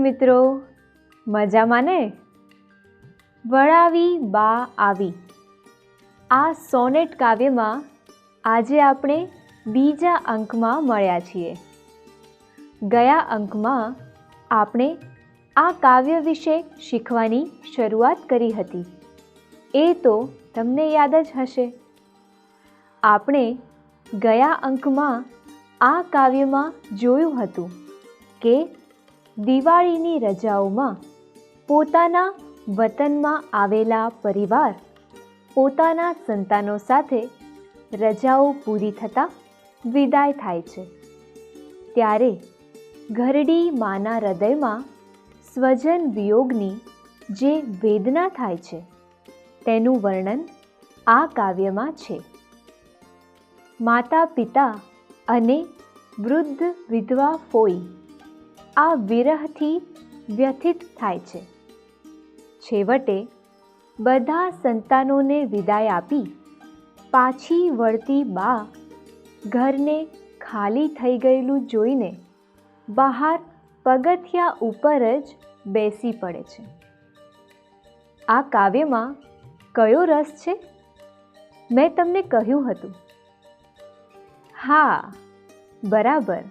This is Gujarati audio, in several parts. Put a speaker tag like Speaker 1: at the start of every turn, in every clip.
Speaker 1: મિત્રો, મજામાં ને? વળાવી બા આવી. આ સોનેટ કાવ્યમાં આજે આપણે બીજા અંકમાં મળ્યા છીએ. ગયા અંકમાં આપણે આ કાવ્ય વિશે શીખવાની શરૂઆત કરી હતી. એ તો તમને યાદ જ હશે. આપણે ગયા અંકમાં આ કાવ્યમાં જોયું હતું કે દિવાળીની રજાઓમાં પોતાના વતનમાં આવેલા પરિવાર પોતાના સંતાનો સાથે રજાઓ પૂરી થતાં વિદાય થાય છે. ત્યારે ઘરડી માના હૃદયમાં સ્વજન વિયોગની જે વેદના થાય છે, તેનું વર્ણન આ કાવ્યમાં છે. માતા પિતા અને વૃદ્ધ વિધવા ફોઈ આ વિરહથી વ્યથિત થાય છે. છેવટે બધા સંતાનોને વિદાય આપી પાછી વળતી બા ઘરને ખાલી થઈ ગયેલું જોઈને બહાર પગથિયા ઉપર જ બેસી પડે છે. આ કાવ્યમાં કયો રસ છે? મેં તમને કહ્યું હતું. હા, બરાબર.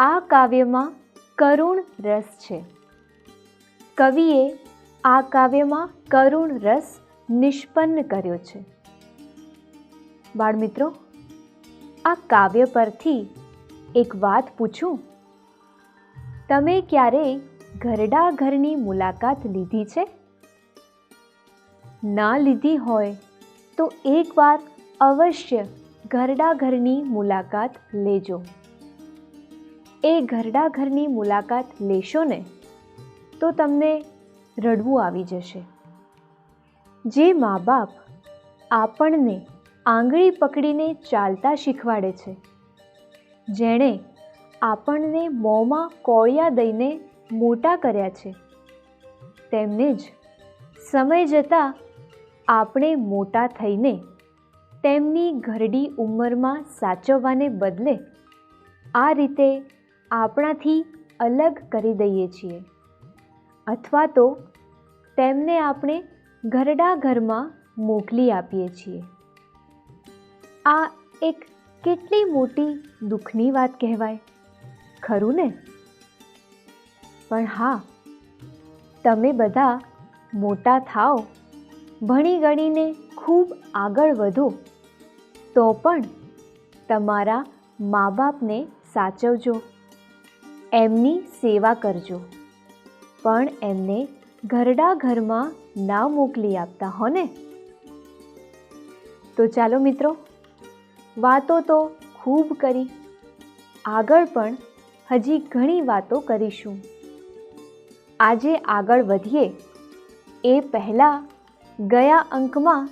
Speaker 1: આ કાવ્યમાં કરુણ રસ છે. કવિએ આ કાવ્યમાં કરુણ રસ નિષ્પન્ન કર્યો છે. બાળમિત્રો, આ કાવ્ય પરથી એક વાત પૂછું. તમે ક્યારેય ઘરડા ઘરની મુલાકાત લીધી છે? ના લીધી હોય તો એકવાર અવશ્ય ઘરડા ઘરની મુલાકાત લેજો. એ ઘરડા ઘરની મુલાકાત લેશો ને, તો તમને રડવું આવી જશે. જે મા બાપ આપણને આંગળી પકડીને ચાલતા શીખવાડે છે, જેણે આપણને મોંમાં કોળિયા દઈને મોટા કર્યા છે, તેમને જ સમય જતાં આપણે મોટા થઈને તેમની ઘરડી ઉંમરમાં સાચવવાને બદલે આ રીતે આપણાથી અલગ કરી દઈએ છીએ. અથવા તો તેમને આપણે ઘરડા ઘરમાં મોકલી આપીએ છીએ. આ એક કેટલી મોટી દુઃખની વાત કહેવાય. ખરું ને? પણ હા, તમે બધા મોટા થાઓ, ભણી ગણીને ખૂબ આગળ વધો, તો પણ તમારા મા બાપને સાચવજો. એમની સેવા કરજો. પણ એમને ઘરડા ઘરમાં ના મોકલી આપતા, હો ને? તો ચાલો મિત્રો, વાતો તો ખૂબ કરી. આગળ પણ હજી ઘણી વાતો કરીશું. આજે આગળ વધીએ. એ પહેલાં ગયા અંકમાં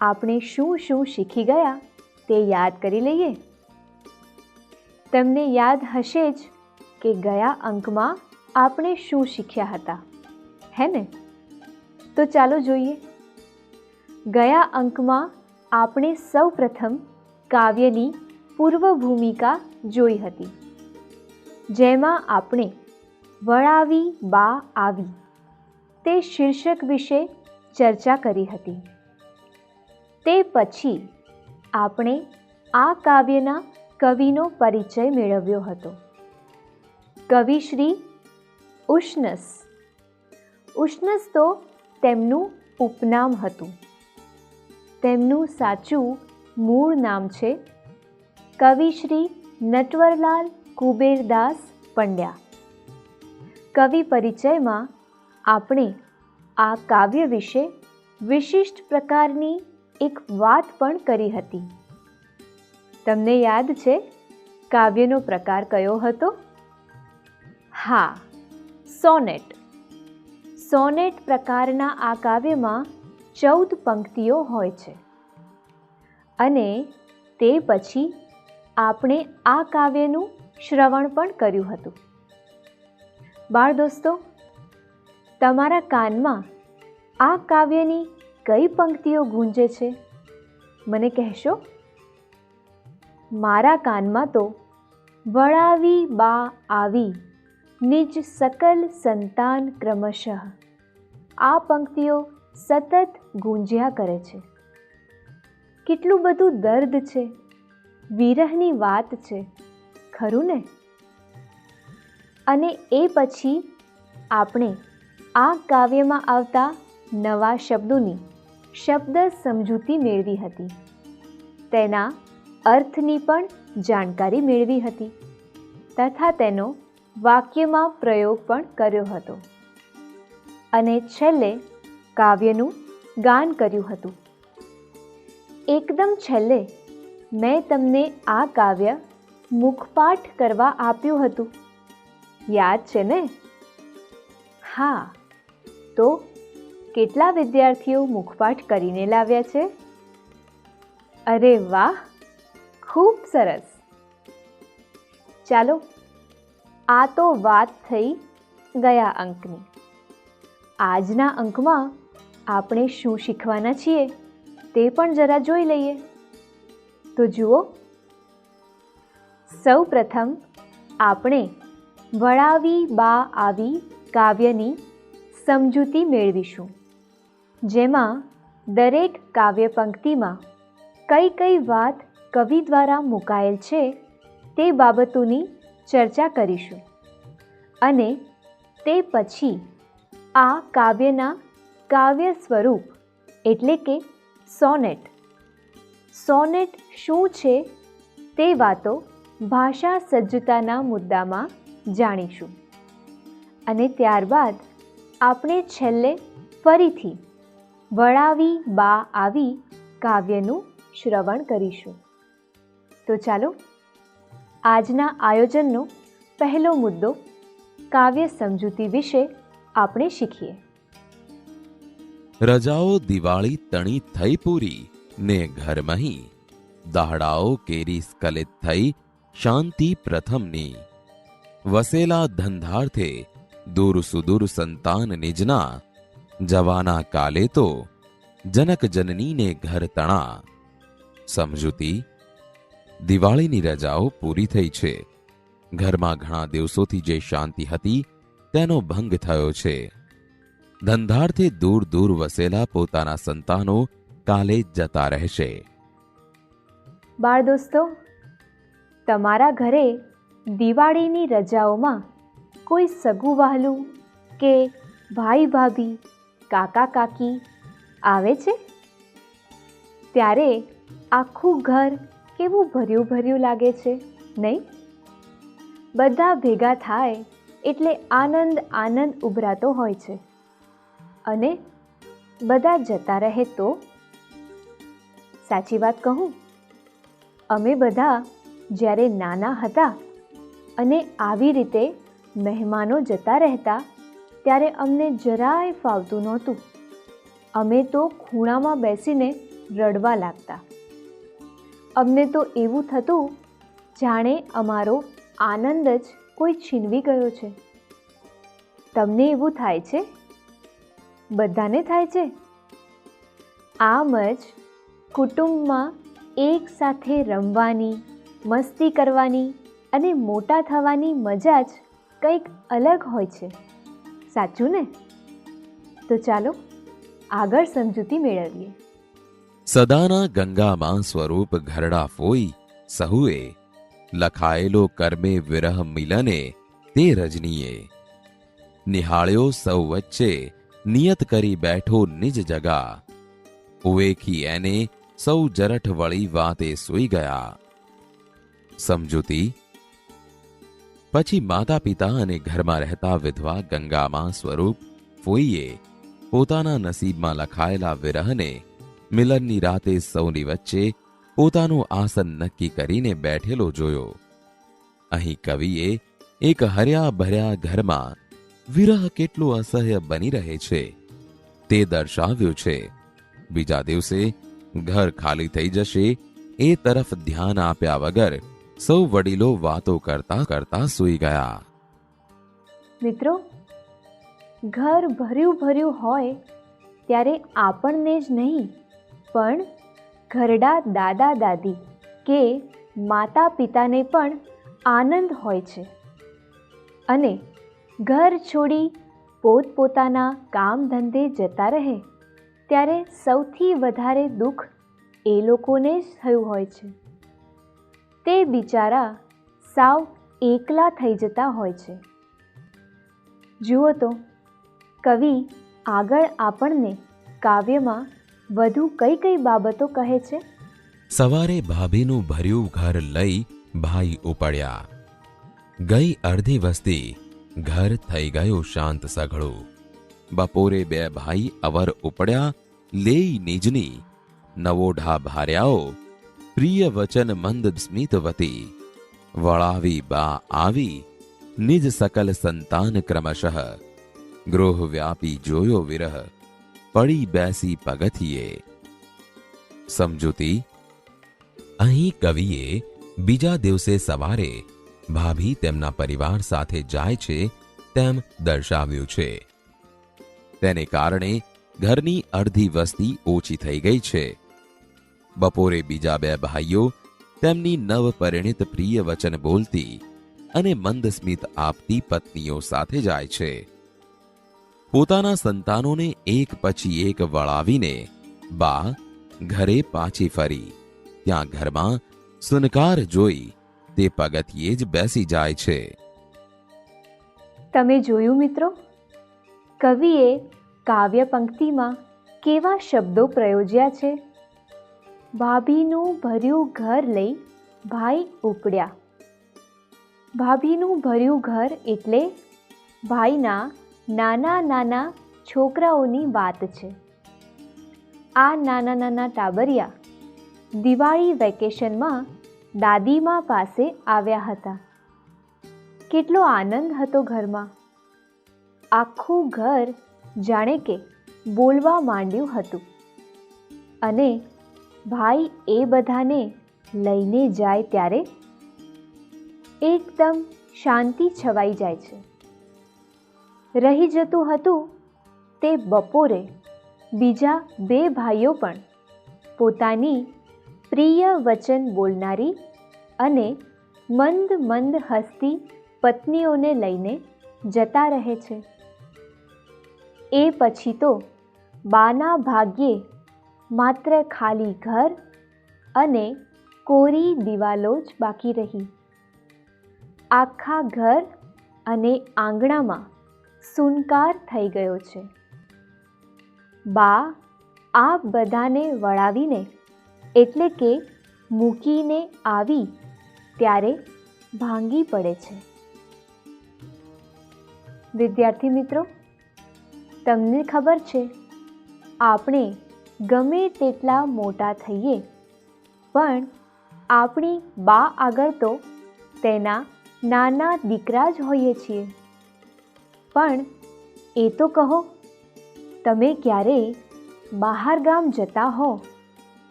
Speaker 1: આપણે શું શું શીખી ગયા તે યાદ કરી લઈએ. તમને યાદ હશે જ કે ગયા અંકમાં આપણે શું શીખ્યા હતા? હે ને? તો ચાલો જોઈએ. ગયા અંકમાં આપણે સૌ પ્રથમ કાવ્યની પૂર્વ ભૂમિકા જોઈ હતી. જેમાં આપણે વળાવી બા આવી. તે શીર્ષક વિશે ચર્ચા કરી હતી. તે પછી આપણે આ કાવ્યના કવિનો પરિચય મેળવ્યો હતો. કવિ શ્રી ઉષ્ણસ. ઉષ્ણસ તો તેમનું ઉપનામ હતું. તેમનું સાચું મૂળ નામ છે કવિશ્રી નટવરલાલ કુબેરદાસ પંડ્યા. કવિ પરિચયમાં આપણે આ કાવ્ય વિશે વિશિષ્ટ પ્રકારની એક વાત પણ કરી હતી. તમને યાદ છે કાવ્યનો પ્રકાર કયો હતો? હા, સોનેટ. સોનેટ પ્રકારના આ કાવ્યમાં ચૌદ પંક્તિઓ હોય છે. અને તે પછી આપણે આ કાવ્યનું શ્રવણ પણ કર્યું હતું. બાળ દોસ્તો, તમારા કાનમાં આ કાવ્યની કઈ પંક્તિઓ ગુંજે છે? મને કહેશો? મારા કાનમાં તો વળાવી બા આવી નિજ સકલ સંતાન ક્રમશઃ. આ પંક્તિઓ સતત ગુંજ્યા કરે છે. કેટલું બધું દર્દ છે. વિરહની વાત છે. ખરું ને? અને એ પછી આપણે આ કાવ્યમાં આવતા નવા શબ્દોની શબ્દ સમજૂતી મેળવી હતી. તેના અર્થની પણ જાણકારી મેળવી હતી. તથા તેનો વાક્યમાં પ્રયોગ પણ કર્યો હતો. અને છેલ્લે કાવ્યનું ગાન કર્યું હતું. એકદમ છેલ્લે મેં તમને આ કાવ્ય મુખપાઠ કરવા આપ્યું હતું. યાદ છે ને? હા, તો કેટલા વિદ્યાર્થીઓ મુખપાઠ કરીને લાવ્યા છે? અરે વાહ, ખૂબ સરસ. ચાલો આ તો વાત થઈ ગયા અંકની. આજના અંકમાં આપણે શું શીખવાના છીએ તે પણ જરા જોઈ લઈએ. તો જુઓ. સૌ પ્રથમ આપણે વળાવી બા આવી કાવ્યની સમજૂતી મેળવીશું. જેમાં દરેક કાવ્ય પંક્તિમાં કઈ કઈ વાત કવિ દ્વારા મુકાયેલ છે તે બાબતોની ચર્ચા કરીશું. અને તે પછી આ કાવ્યના કાવ્ય સ્વરૂપ, એટલે કે સોનેટ. સોનેટ શું છે તે વાતો ભાષા સજ્જતાના મુદ્દામાં જાણીશું. અને ત્યારબાદ આપણે છેલ્લે ફરીથી વળાવી બા આવી કાવ્યનું શ્રવણ કરીશું. તો ચાલો આજના આયોજનનો પહેલો મુદ્દો કાવ્ય સમજૂતી વિશે આપણે શીખીએ.
Speaker 2: રજાઓ દિવાળી તણી થઈ પૂરી, ને ઘરમહી દાહડાઓ કેરી સ્કલિત થઈ, શાંતિ પ્રથમની. વસેલા ધંધાર્થે દૂર સુદૂર સંતાન નિજના. જવાના કાલે તો જનક જનનીને ઘર તણા. સમજૂતી દિવાળીની રજાઓ પૂરી થઈ છે. ઘરમાં ઘણા દિવસોથી જે શાંતિ હતી, તેનો ભંગ થયો છે. ધંધાર્થે દૂર દૂર વસેલા પોતાના સંતાનો કાલે જતા રહેશે.
Speaker 1: બાળ દોસ્તો, તમારા ઘરે દિવાળીની રજાઓમાં કોઈ સગું વહાલું કે ભાઈ ભાભી, કાકા કાકી આવે છે? ત્યારે આખું ઘર કેવું ભર્યું ભર્યું લાગે છે, નહીં? બધા ભેગા થાય એટલે આનંદ આનંદ ઉભરાતો હોય છે. અને બધા જતા રહે તો? સાચી વાત કહું. અમે બધા જ્યારે નાના હતા અને આવી રીતે મહેમાનો જતા રહેતા, ત્યારે અમને જરાય ફાવતું નહોતું. અમે તો ખૂણામાં બેસીને રડવા લાગતા. અમને તો એવું થતું, જાણે અમારો આનંદ જ કોઈ છીનવી ગયો છે. તમને એવું થાય છે? બધાને થાય છે? આમ જ કુટુંબમાં એક સાથે રમવાની, મસ્તી કરવાની અને મોટા થવાની મજા જ કંઈક અલગ હોય છે. સાચું ને? તો ચાલો આગળ સમજૂતી મેળવીએ.
Speaker 2: સદાના ગંગામાં સ્વરૂપ ઘરડા ફોઈ સહુએ લખાયેલો કર્મે વિરહ મિલને તે રજનીએ નિહાળ્યો સૌ વચ્ચે નિયત કરી બેઠો નિજ જગા ઉવેખી એને સૌ જરઠ વળી વાતે સૂઈ ગયા સમજૂતી પછી માતા પિતા અને ઘરમાં રહેતા વિધવા ગંગામાં સ્વરૂપ ફોઈએ પોતાના નસીબમાં લખાયેલા વિરહને મિલનની રાતે સૌની વચ્ચે પોતાનું આસન નક્કી કરીને બેઠેલો જોયો. અહીં કવિએ એક હર્યા ભર્યા ઘરમાં વિરહ કેટલો અસહ્ય બની રહે છે. તે દર્શાવ્યું છે, બીજા દિવસે ઘર ખાલી થઈ જશે, એ તરફ ધ્યાન આપ્યા વગર સૌ વડીલો વાતો કરતા કરતા સૂઈ ગયા.
Speaker 1: મિત્રો, ઘર ભર્યું ભર્યું હોય, ત્યારે આપણને જ નહીં પણ ઘરડા દાદા દાદી કે માતા પિતાને પણ આનંદ હોય છે. અને ઘર છોડી પોતપોતાના કામ ધંધે જતા રહે ત્યારે સૌથી વધારે દુઃખ એ લોકોને જ થયું હોય છે. તે બિચારા સાવ એકલા થઈ જતા હોય છે. જુઓ તો, કવિ આગળ આપણને કાવ્યમાં વધુ કઈ કઈ બાબતો કહે છે?
Speaker 2: સવારે ભાભીનું ભર્યું ઘર લઈ ભાઈ ઉપાડ્યા. ગઈ અડધી વસ્તી, ઘર થઈ ગયું શાંત સઘળું. બપોરે બે ભાઈ અવર ઉપડ્યા, લેઈ નિજની નવોઢા ભાર્યાઓ પ્રિય વચન મંદ સ્મિતવતી વળાવી બા આવી, નિજ સકલ સંતાન ક્રમશઃ. ગૃહ વ્યાપી જોયો વિરહ. પડી બેસી પગથિયે. સમજૂતી, અહીં કવિએ બીજા દિવસે સવારે ભાભી તેમના પરિવાર સાથે જાય છે તેમ દર્શાવ્યું છે. તેને કારણે ઘરની અડધી વસ્તી ઓછી થઈ ગઈ છે. બપોરે બીજા બે ભાઈઓ તેમની નવ પરિણિત પ્રિય વચન બોલતી અને મંદ સ્મિત આપતી પત્નીઓ સાથે જાય છે. પોતાના સંતાનોને એક પછી એક વળાવીને બા ઘરે પાછી ફરી. ત્યાં ઘરમાં સુનકાર જોઈ તે પગથિયે જ બેસી જાય છે.
Speaker 1: તમે જોયું મિત્રો? કવિએ કાવ્ય પંક્તિમાં કેવા શબ્દો પ્રયોજ્યા છે? ભાભીનું ભર્યું ઘર લઈ ભાઈ ઉપડ્યા. ભાભીનું ભર્યું ઘર એટલે ભાઈના નાના નાના છોકરાઓની વાત છે. આ નાના નાના ટાબરિયા દિવાળી વેકેશનમાં દાદીમા પાસે આવ્યા હતા. કેટલો આનંદ હતો ઘરમાં. આખું ઘર જાણે કે બોલવા માંડ્યું હતું. અને ભાઈ એ બધાને લઈને જાય ત્યારે એકદમ શાંતિ છવાઈ જાય છે. રહી જતું હતું તે બપોરે બીજા બે ભાઈઓ પણ પોતાની પ્રિય વચન બોલનારી અને મંદ મંદ હસતી પત્નીઓને લઈને જતા રહે છે. એ પછી તો બાના ભાગ્યે માત્ર ખાલી ઘર અને કોરી દિવાલો જ બાકી રહી. આખા ઘર અને આંગણામાં સુનકાર થઈ ગયો છે. બા આ બધાને વળાવીને, એટલે કે મૂકીને આવી, ત્યારે ભાંગી પડે છે. વિદ્યાર્થી મિત્રો, તમને ખબર છે, આપણે ગમે તેટલા મોટા થઈએ, પણ આપણી બા આગળ તો તેના નાના દીકરા જ હોઈએ છીએ. પણ એ તો કહો, તમે ક્યારેય બહાર ગામ જતા હો,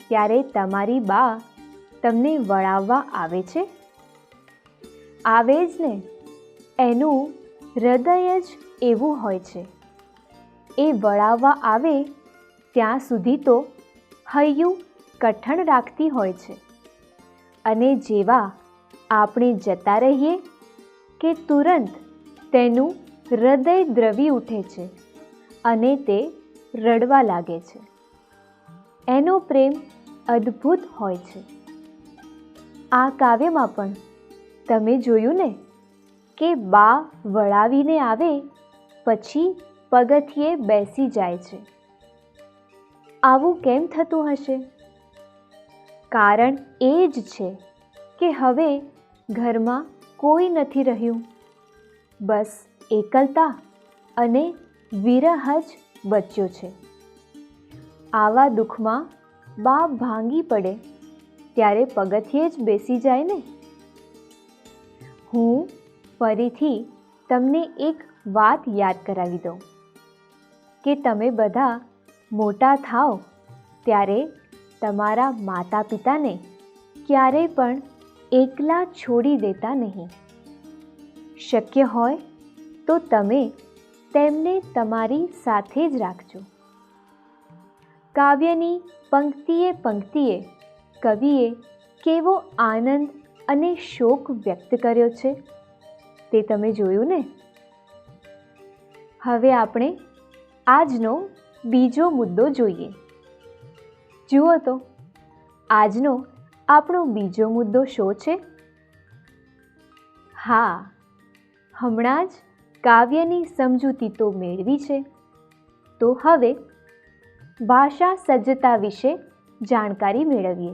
Speaker 1: ત્યારે તમારી બા તમને વળાવવા આવે છે? આવે જ ને. એનું હૃદય જ એવું હોય છે. એ વળાવવા આવે ત્યાં સુધી તો હૈયું કઠણ રાખતી હોય છે. અને જેવા આપણે જતા રહીએ કે તુરંત તેનું હૃદય દ્રવી ઉઠે છે અને તે રડવા લાગે છે. એનો પ્રેમ અદ્ભુત હોય છે. આ કાવ્યમાં પણ તમે જોયું ને કે બા વળાવીને આવે પછી પગથિયે બેસી જાય છે. આવું કેમ થતું હશે? કારણ એ જ છે કે હવે ઘરમાં કોઈ નથી રહ્યું. બસ એકલતા અને વિરહ જ બચ્યો છે. આવા દુઃખમાં બા ભાંગી પડે, ત્યારે પગથિયે જ બેસી જાય ને? હું ફરીથી તમને એક વાત યાદ કરાવી દઉં. કે તમે બધા મોટા થાઓ, ત્યારે તમારા માતા પિતાને ક્યારેય પણ એકલા છોડી દેતા નહીં. શક્ય હોય તો તમે તેમને તમારી સાથે જ રાખજો. કાવ્યની પંક્તિએ પંક્તિએ કવિએ કેવો આનંદ અને શોક વ્યક્ત કર્યો છે તે તમે જોયું ને? હવે આપણે આજનો બીજો મુદ્દો જોઈએ. જુઓ તો, આજનો આપણો બીજો મુદ્દો શો છે? હા, હમણાં જ કાવ્યની સમજૂતી તો મેળવી છે. તો હવે ભાષા સજ્જતા વિશે જાણકારી મેળવીએ.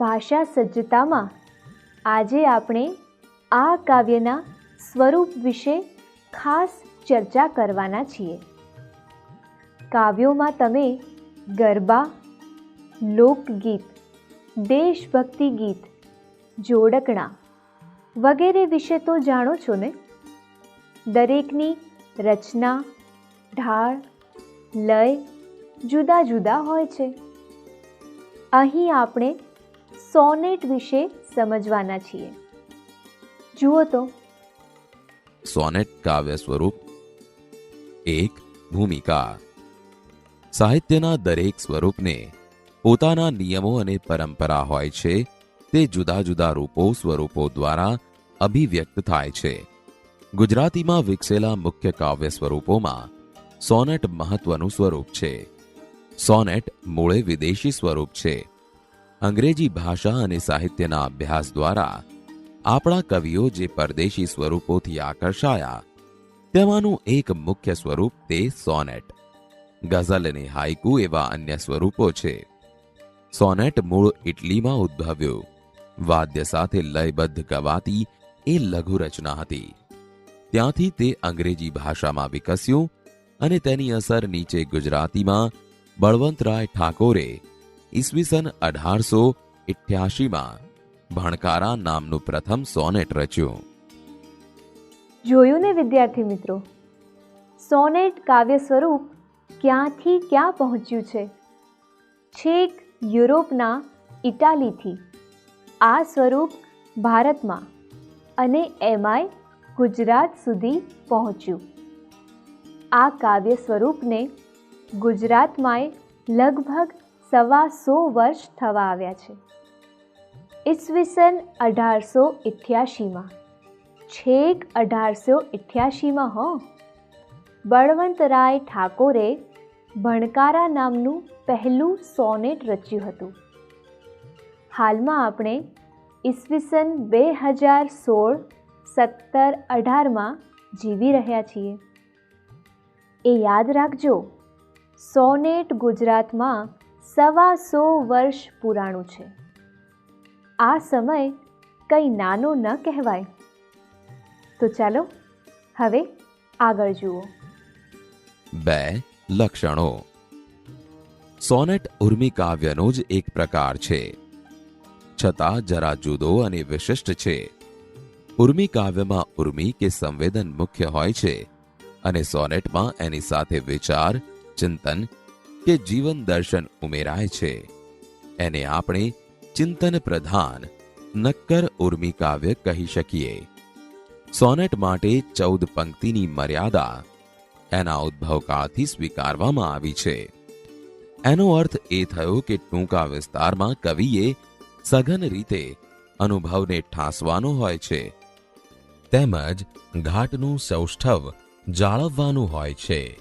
Speaker 1: ભાષા સજ્જતામાં આજે આપણે આ કાવ્યના સ્વરૂપ વિશે ખાસ ચર્ચા કરવાના છીએ. કાવ્યોમાં તમે ગરબા, લોકગીત, દેશભક્તિ ગીત, જોડકણા વગેરે વિશે તો જાણો છો ને? દરેકની રચના, ઢાળ, લય જુદા જુદા હોય છે. અહીં આપણે સોનેટ વિશે સમજવાના છીએ. જુઓ તો.
Speaker 2: સોનેટ કાવ્ય સ્વરૂપ. એક ભૂમિકા. સાહિત્યના દરેક સ્વરૂપને પોતાના નિયમો અને પરંપરા હોય છે, તે જુદા જુદા રૂપો સ્વરૂપો દ્વારા અભિવ્યક્ત થાય છે. ગુજરાતીમાં વિકસેલા મુખ્ય કાવ્ય સ્વરૂપોમાં સોનેટ મહત્વનું સ્વરૂપ છે. સોનેટ મૂળે વિદેશી સ્વરૂપ છે. અંગ્રેજી ભાષા અને સાહિત્યના અભ્યાસ દ્વારા આપણા કવિઓ જે પરદેશી સ્વરૂપોથી આકર્ષાયા, તેમાંનું એક મુખ્ય સ્વરૂપ તે સોનેટ. ગઝલ અને હાઇકુ એવા અન્ય સ્વરૂપો છે. સોનેટ મૂળ ઇટલીમાં ઉદ્ભવ્યું. વાદ્ય સાથે લયબદ્ધ ગવાતી એ લઘુ રચના હતી. ત્યાંથી તે અંગ્રેજી ભાષામાં વિકસ્યું અને તેની અસર નીચે ગુજરાતીમાં બળવંતરાય ઠાકોરે ઈસવીસન અઢારસો ઇઠ્યાસીમાં ભણકારા નામનું પ્રથમ સોનેટ રચ્યું.
Speaker 1: જોયું ને વિદ્યાર્થી મિત્રો? સોનેટ કાવ્ય સ્વરૂપ ક્યાંથી ક્યાં પહોંચ્યું છે? છેક યુરોપના ઇટાલીથી. આ સ્વરૂપ ભારતમાં અને એમાંય ગુજરાત સુધી પહોંચ્યું. આ કાવ્ય સ્વરૂપને ગુજરાતમાંય લગભગ સવા સો વર્ષ થવા આવ્યા છે. ઈસવીસન અઢારસો ઇઠ્યાસીમાં છેક અઢારસો ઇઠ્યાસીમાં હો. બળવંતરાય ઠાકોરે ભણકારા નામનું પહેલું સોનેટ રચ્યું હતું. હાલમાં આપણે ઈસવીસન બે હજાર સોળ સત્તર અઢારમાં જીવી રહ્યા છીએ. એ યાદ રાખજો, સોનેટ ગુજરાતમાં સવા સો વર્ષ પુરાણું છે. આ સમય કંઈ નાનો ન કહેવાય. તો ચાલો, હવે આગળ જુઓ.
Speaker 2: બે લક્ષણો. સોનેટ ઉર્મી કાવ્યનો જ એક પ્રકાર છે. છતાં જરા જુદો અને વિશિષ્ટ છે. ઉર્મી કાવ્યમાં ઉર્મી કે સંવેદન મુખ્ય હોય છે અને સોનેટમાં એની સાથે વિચાર, ચિંતન કે જીવન દર્શન ઉમેરાય છે. એને આપણે ચિંતન પ્રધાન, નક્કર ઉર્મી કાવ્ય કહી શકીએ. સોનેટ માટે ચૌદ પંક્તિની મર્યાદા એના ઉદ્ભવકાળથી સ્વીકારવામાં આવી છે. એનો અર્થ એ થયો કે ટૂંકા વિસ્તારમાં કવિએ સઘન રીતે અનુભવને ઠાંસવાનો હોય છે. તેમજ ઘાટનું સૌષ્ઠવ જાળવવાનું હોય છે.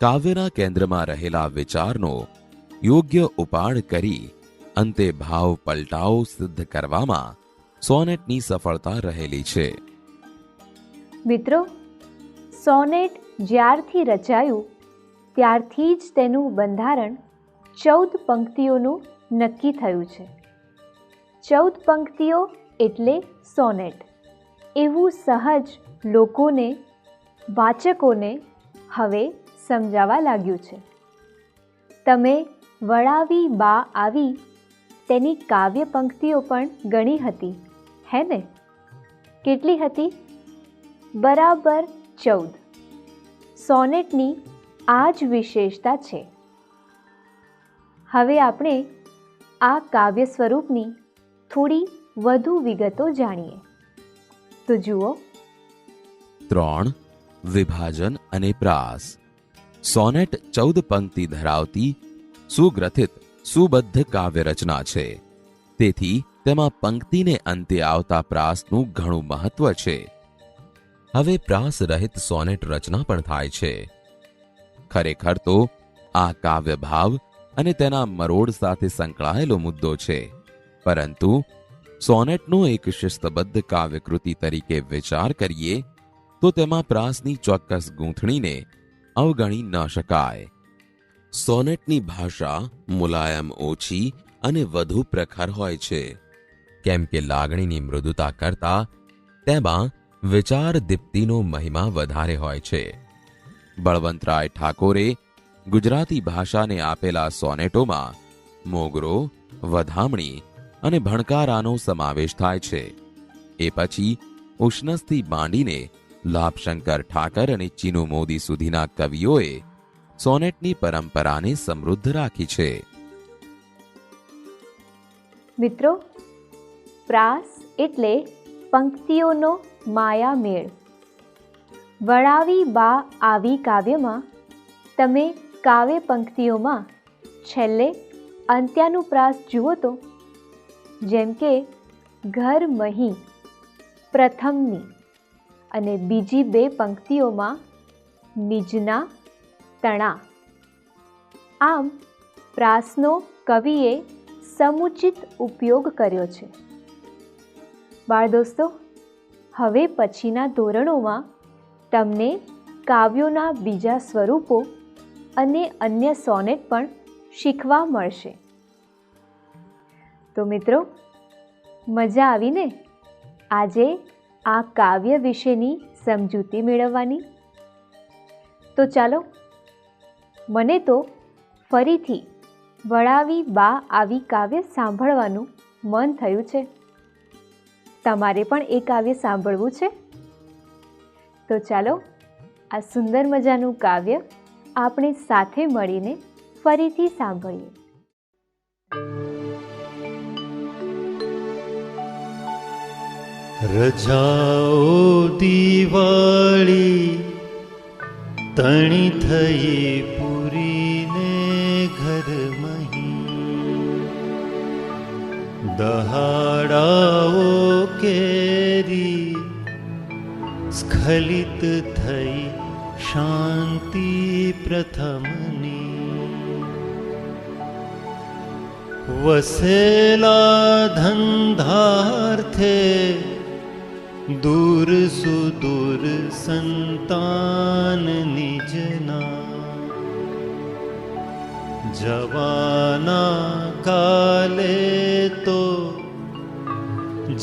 Speaker 2: કાવ્યના કેન્દ્રમાં રહેલા વિચારનો યોગ્ય ઉપાડ કરી અંતે ભાવ પલટાવો સિદ્ધ કરવામાં સોનેટની સફળતા રહેલી છે.
Speaker 1: મિત્રો, સોનેટ જ્યારથી રચાયું, ત્યારથી જ તેનું બંધારણ ચૌદ પંક્તિઓનું નક્કી થયું છે. ચૌદ પંક્તિઓ એટલે સોનેટ. એવું સહજ લોકોને, વાચકોને હવે સમજાવા લાગ્યું છે. તમે વળાવી બા આવી, તેની કાવ્ય પંક્તિઓ પણ ગણી હતી, હે ને? કેટલી હતી? બરાબર ચૌદ. સોનેટની આ જ વિશેષતા છે. હવે આપણે આ કાવ્ય સ્વરૂપની થોડી વધુ વિગતો જાણીએ. તો જુઓ.
Speaker 2: ત્રણ, વિભાજન અને પ્રાસ. સોનેટ ચૌદ પંક્તિ ધરાવતી સુગ્રથિત, સુબદ્ધ કાવ્ય રચના છે. તેથી તેમાં પંક્તિને અંતે આવતા પ્રાસનું ઘણું મહત્વ છે. હવે પ્રાસ રહિત સોનેટ રચના પણ થાય છે. ખરેખર તો આ કાવ્ય ભાવ અને તેના મરોડ સાથે સંકળાયેલો મુદ્દો છે. પરંતુ સોનેટનો એક શિસ્તબદ્ધ કાવ્યકૃતિ તરીકે વિચાર કરીએ, તો તેમાં પ્રાસની ચોક્કસ ગૂંથણીને અવગણી ન શકાય. સોનેટની ભાષા મુલાયમ ઓછી અને વધુ પ્રખર હોય છે. કેમ કે લાગણીની મૃદુતા કરતા તેમાં વિચાર દીપ્તિનો મહિમા વધારે હોય છે. બળવંતરાય ઠાકોરે ગુજરાતી ભાષાને આપેલા સોનેટોમાં મોગરો, વધામણી અને ભણકારાનો સમાવેશ થાય છે. એ પછી ઉષ્ણસથી માંડીને લાભશંકર ઠાકર અને ચીનુ મોદી સુધીના કવિઓએ સોનેટની પરંપરાને સમૃદ્ધ રાખી છે.
Speaker 1: મિત્રો, પ્રાસ એટલે પંક્તિઓનો માયામેળ. વળાવી બા આવી કાવ્યમાં તમે કાવ્ય પંક્તિઓમાં છેલ્લે અંત્યાનુપ્રાસ જુઓ તો જેમ કે ઘર મહી, પ્રથમની અને બીજી બે પંક્તિઓમાં નિજના તણા. આમ, પ્રાસનો કવિએ સમુચિત ઉપયોગ કર્યો છે. બાળ દોસ્તો હવે પછીના ધોરણોમાં તમને કાવ્યોના બીજા સ્વરૂપો અને અન્ય સોનેટ પણ શીખવા મળશે. તો મિત્રો, મજા આવીને આજે આ કાવ્ય વિશેની સમજૂતી મેળવવાની. તો ચાલો, મને તો ફરીથી વળાવી બા આવી કાવ્ય સાંભળવાનું મન થયું છે. તમારે પણ એ કાવ્ય સાંભળવું છે? તો ચાલો, આ સુંદર મજાનું કાવ્ય આપણે સાથે મળીને ફરીથી સાંભળીએ.
Speaker 3: રજાઓ દિવાળી તણી થઈ પૂરીને ઘર મહી દહાડાઓ કેરી સ્ખલિત થઈ શાંતિ પ્રથમની વસેલા ધંધાર્થે दूर सुदूर संतान निजना जवाना काले तो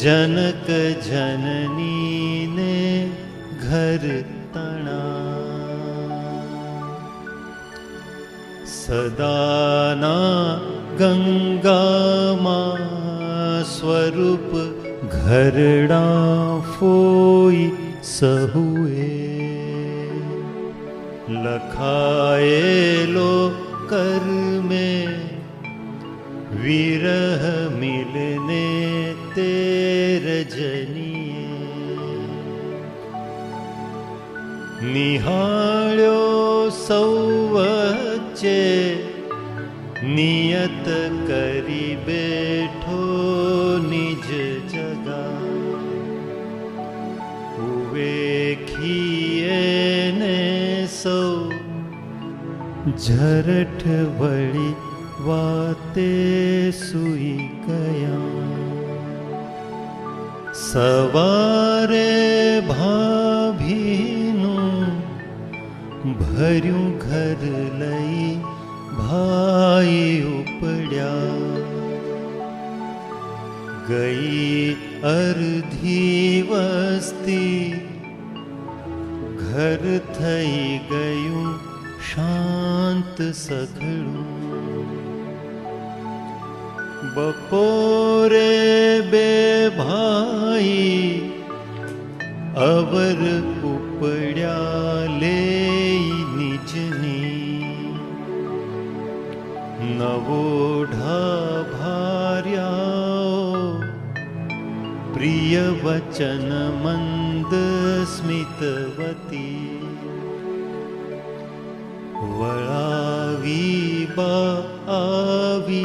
Speaker 3: जनक जननी ने घर घर्त सदाना गङ्गरूप हरणा फोई सहुए। लखाए लो कर में विरह मिलने ते रजनीये निो सौवचे नियत करीबे। ઉવેખીએ ને સૌ ઝરઠ વળી વાતે સુઈ ગયા સવારે ભાભીનું ભર્યું ઘર લઈ ભાઈ ઉપડ્યા ગઈ અર્ધી વસ્તી ઘર થઈ ગયું શાંત સઘળું બપોરે બે ભાઈ અવર ઉપડ્યા લે નીચની નવોઢા ભાર્યાઓ પ્રિય વચન મંદ स्मितवती। वळावी बावी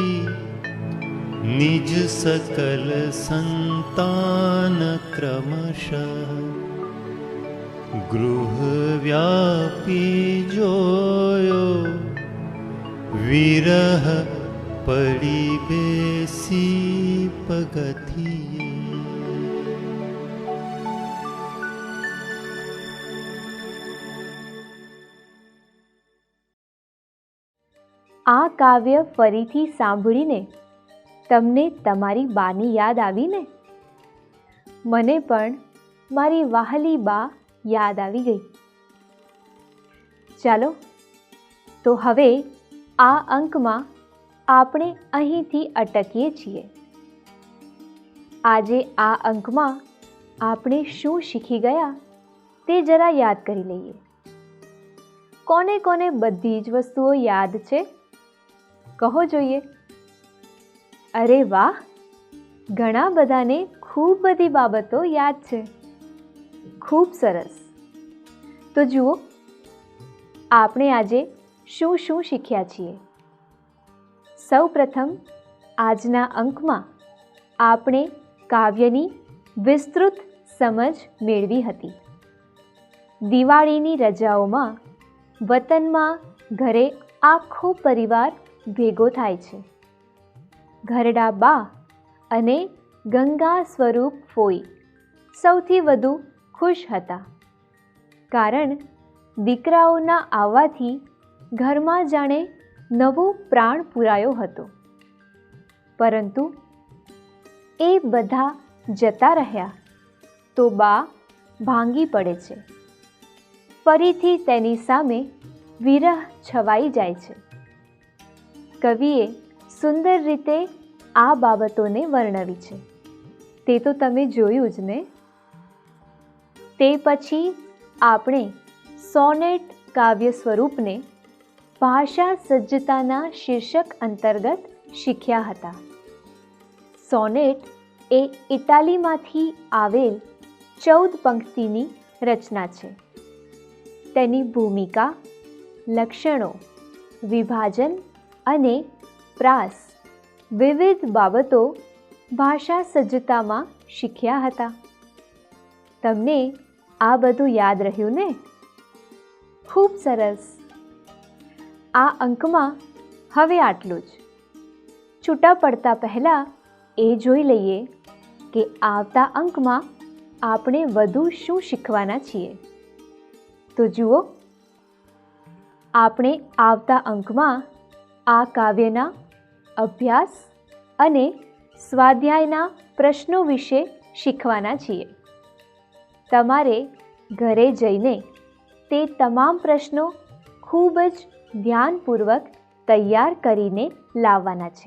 Speaker 3: निज सकल सन्तान क्रमशः। गृहव्यापी जोयो विरह परिवेसि
Speaker 1: पगति કાવ્ય ફરીથી સાંભળીને તમને તમારી બાની યાદ આવીને? મને પણ મારી વાહલી બા યાદ આવી ગઈ. ચાલો, તો હવે આ અંકમાં આપણે અહીંથી અટકીએ છીએ. આજે આ અંકમાં આપણે શું શીખી ગયા તે જરા યાદ કરી લઈએ. કોને કોને બધી જ વસ્તુઓ યાદ છે? કહો જોઈએ. અરે વાહ! ઘણા બધાને ખૂબ બધી બાબતો યાદ છે. ખૂબ સરસ. તો જુઓ, આપણે આજે શું શું શીખ્યા છીએ. સૌ પ્રથમ, આજના અંકમાં આપણે કાવ્યની વિસ્તૃત સમજ મેળવી હતી. દિવાળીની રજાઓમાં વતનમાં ઘરે આખો પરિવાર ભેગો થાય છે. ઘરડા બા અને ગંગા સ્વરૂપ ફોઈ સૌથી વધુ ખુશ હતા. કારણ દીકરાઓના આવવાથી ઘરમાં જાણે નવો પ્રાણ પુરાયો હતો. પરંતુ એ બધા જતા રહ્યા તો બા ભાંગી પડે છે. ફરીથી તેની સામે વિરહ છવાઈ જાય છે. કવિએ સુંદર રીતે આ બાબતોને વર્ણવી છે. તે તો તમે જોયું જ ને? તે પછી આપણે સોનેટ કાવ્ય સ્વરૂપને ભાષા સજ્જતાના શીર્ષક અંતર્ગત શીખ્યા હતા. સોનેટ એ ઇટાલીમાંથી આવેલ ચૌદ પંક્તિની રચના છે. તેની ભૂમિકા, લક્ષણો, વિભાજન અને પ્રાસ વિવિધ બાબતો ભાષા સજ્જતામાં શીખ્યા હતા. તમને આ બધું યાદ રહ્યું ને? ખૂબ સરસ. આ અંકમાં હવે આટલું જ. છૂટા પડતા પહેલાં એ જોઈ લઈએ કે આવતા અંકમાં આપણે વધુ શું શીખવાના છીએ. તો જુઓ. આપણે આવતા અંકમાં આ કાવ્યના અભ્યાસ અને સ્વાધ્યાયના પ્રશ્નો વિશે શીખવાના છીએ. તમારે ઘરે જઈને તે તમામ પ્રશ્નો ખૂબ જ ધ્યાનપૂર્વક તૈયાર કરીને લાવવાના છે.